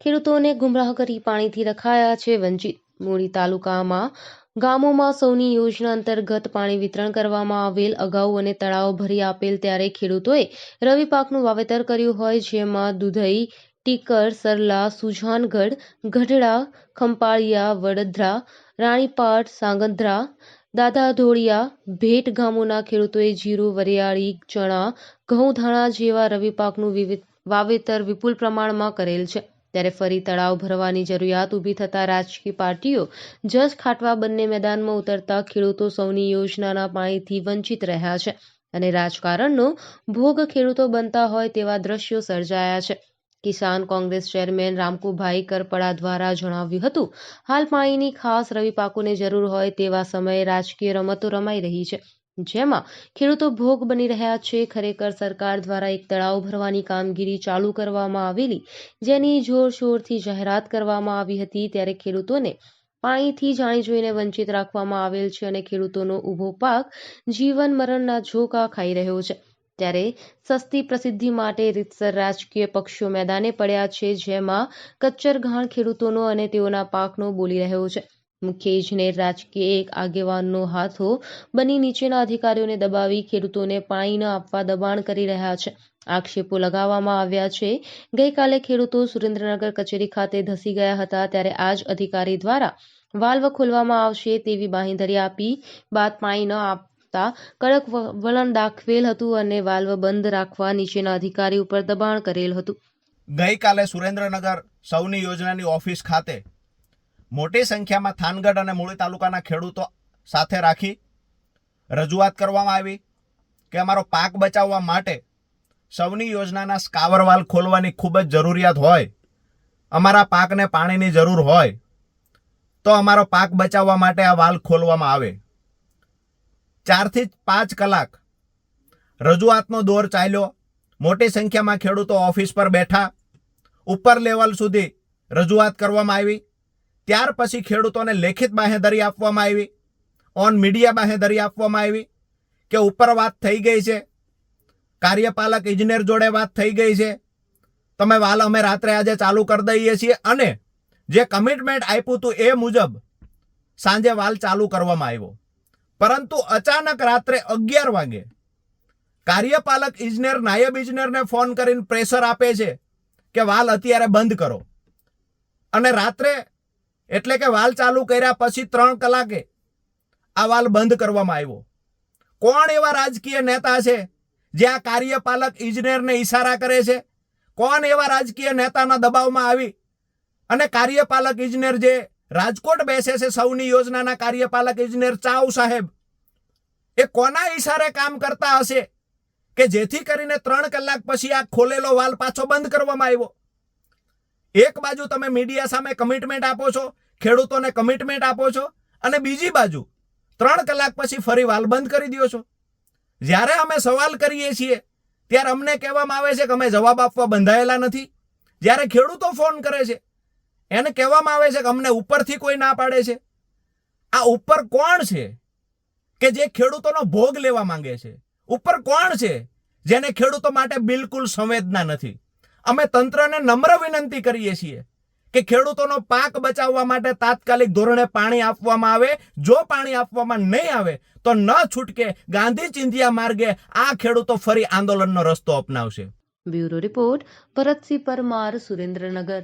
ખેડૂતોને ગુમરાહ કરી પાણીથી રખાયા છે વંચિત. મૂળી તાલુકામાં ગામોમાં સૌની યોજના અંતર્ગત પાણી વિતરણ કરવામાં આવેલ, અગાઉ અને તળાવ ભરી આપેલ ત્યારે ખેડૂતોએ રવિ પાકનું વાવેતર કર્યું હોય, જેમાં દુધઈ, ટીકર, સરલા, સુજાનગઢ, ગઢડા, ખંપાળિયા વડધરા રાણીપાટ, સાંગધ્રા દાદાધોળિયા ભેટ ગામોના ખેડૂતોએ જીરું, વરિયાળી, ચણા, ઘઉં, ધાણા જેવા રવિ પાકનું વિવિધ વાવેતર વિપુલ પ્રમાણમાં કરેલ છે. ત્યારે ફરી તળાવ ભરવાની જરૂરિયાત ઊભી થતાં રાજકીય પાર્ટીઓ જસ ખાટવા બંને મેદાનમાં ઉતરતા ખેડૂતો સૌની યોજનાના પાણીથી વંચિત રહ્યા છે અને રાજકારણનો ભોગ ખેડૂતો બનતા હોય તેવા દ્રશ્યો સર્જાયા છે. કિસાન કોંગ્રેસ ચેરમેન રામકુભાઈ કરપડા દ્વારા જણાવ્યું હતું, હાલ પાણીની ખાસ રવિ પાકોને જરૂર હોય તેવા સમયે રાજકીય રમતો રમાઈ રહી છે. જેમાં ખેડૂતો ભોગ બની રહ્યા છે. ખરેખર સરકાર દ્વારા એક તળાવ ભરવાની કામગીરી ચાલુ કરવામાં આવેલી, જેની જોરશોરથી જાહેરાત કરવામાં આવી હતી, ત્યારે ખેડૂતોને પાણીથી જાણી જોઈને વંચિત રાખવામાં આવેલ છે અને ખેડૂતોનો ઊભો પાક જીવન મરણના ઝોકા ખાઈ રહ્યો છે. ત્યારે સસ્તી પ્રસિદ્ધિ માટે રીતસર રાજકીય પક્ષો મેદાને પડ્યા છે, જેમાં કચ્છર ઘાણ ખેડૂતોનો અને તેઓના પાકનો બોલી રહ્યો છે. મુખ્ય રાજકીય એક આગેવાનનો હાથો બની નીચેના અધિકારીઓને દબાવી ખેડૂતોને પાણી ન આપવા દબાણ કરી રહ્યા છે. આક્ષેપો લગાવવામાં આવ્યા છે. ગઈકાલે ખેડૂતો સુરેન્દ્રનગર કચેરી ખાતે ધસી ગયા હતા ત્યારે આ જ અધિકારી દ્વારા વાલ્વ ખોલવામાં આવશે તેવી બાંહેધરી આપી બાદ પાણી ન આપતા કડક વલણ દાખવેલ હતું અને વાલ્વ બંધ રાખવા નીચેના અધિકારી ઉપર દબાણ કરેલ હતું. ગઈકાલે સુરેન્દ્રનગર સૌની યોજનાની ઓફિસ ખાતે મોટી સંખ્યામાં થાનગઢ અને મૂળી તાલુકાના ખેડૂતો સાથે રાખી રજૂઆત કરવામાં આવી કે અમારો પાક બચાવવા માટે સૌની યોજનાના સ્કાવર વાલ ખોલવાની ખૂબ જ જરૂરિયાત હોય, અમારા પાકને પાણીની જરૂર હોય, તો અમારો પાક બચાવવા માટે આ વાલ ખોલવામાં આવે. ચારથી પાંચ કલાક રજૂઆતનો દોર ચાલ્યો, મોટી સંખ્યામાં ખેડૂતો ઓફિસ પર બેઠા, ઉપર લેવલ સુધી રજૂઆત કરવામાં આવી. ત્યાર પછી ખેડૂતોને લેખિત બાહેધરી આપવામાં આવી ઓન મીડિયા બાહેધરી આપવામાં આવી, કે ઉપર વાત થઈ ગઈ છે, કાર્યપાલક ઇજનેર જોડે વાત થઈ ગઈ છે, તમે વાલ અમે રાત્રે આજે ચાલુ કરી દઈએ છીએ, અને જે કમિટમેન્ટ આપ્યું હતું એ મુજબ સાંજે વાલ ચાલુ કરવામાં આવ્યો. પરંતુ અચાનક રાત્રે અગિયાર વાગે કાર્યપાલક ઇજનેર નાયબ ઇજનેરને ફોન કરીને પ્રેશર આપે છે કે વાલ અત્યારે બંધ કરો. અને રાત્રે એટલે કે વાલ ચાલુ કર્યા પછી ત્રણ કલાકે આ વાલ બંધ કરવામાં આવ્યો. કોણ એવા રાજકીય નેતા છે જે આ કાર્યપાલક ઇજનેરને ઈશારા કરે છે? કોણ એવા રાજકીય નેતાના દબાવમાં આવી? અને કાર્યપાલક ઇજનેર જે રાજકોટ બેસે છે સૌની યોજનાના કાર્યપાલક ઇજનેર ચાવ સાહેબ, એ કોના ઈશારે કામ કરતા હશે કે જેથી કરીને ત્રણ કલાક પછી આ ખોલેલો વાલ પાછો બંધ કરવામાં આવ્યો? એક બાજુ તમે મીડિયા સામે કમિટમેન્ટ આપો છો, ખેડૂતોને કમિટમેન્ટ આપો છો, અને બીજી બાજુ ત્રણ કલાક પછી ફરી વાલ બંધ કરી દો છો. જ્યારે અમે સવાલ કરીએ છીએ, ત્યારે અમને કહેવામાં આવે છે કે અમે જવાબ આપવા બંધાયેલા નથી. જ્યારે ખેડૂતો ફોન કરે છે, એને કહેવામાં આવે છે કે અમને ઉપરથી કોઈ ના પાડે છે. આ ઉપર કોણ છે કે જે ખેડૂતોનો ભોગ લેવા માંગે છે? ઉપર કોણ છે જેને ખેડૂતો માટે બિલકુલ સંવેદના નથી? અમે તંત્રને નમ્ર વિનંતી કરીએ છીએ કે ખેડૂતોનો પાક બચાવવા માટે તાત્કાલિક ધોરણે પાણી આપવામાં આવે. જો પાણી આપવામાં નહીં આવે, તો ન છૂટકે ગાંધી ચિંધિયા માર્ગે આ ખેડૂતો ફરી આંદોલનનો રસ્તો અપનાવશે. Bureau report Bharatsinh Parmar Surendranagar.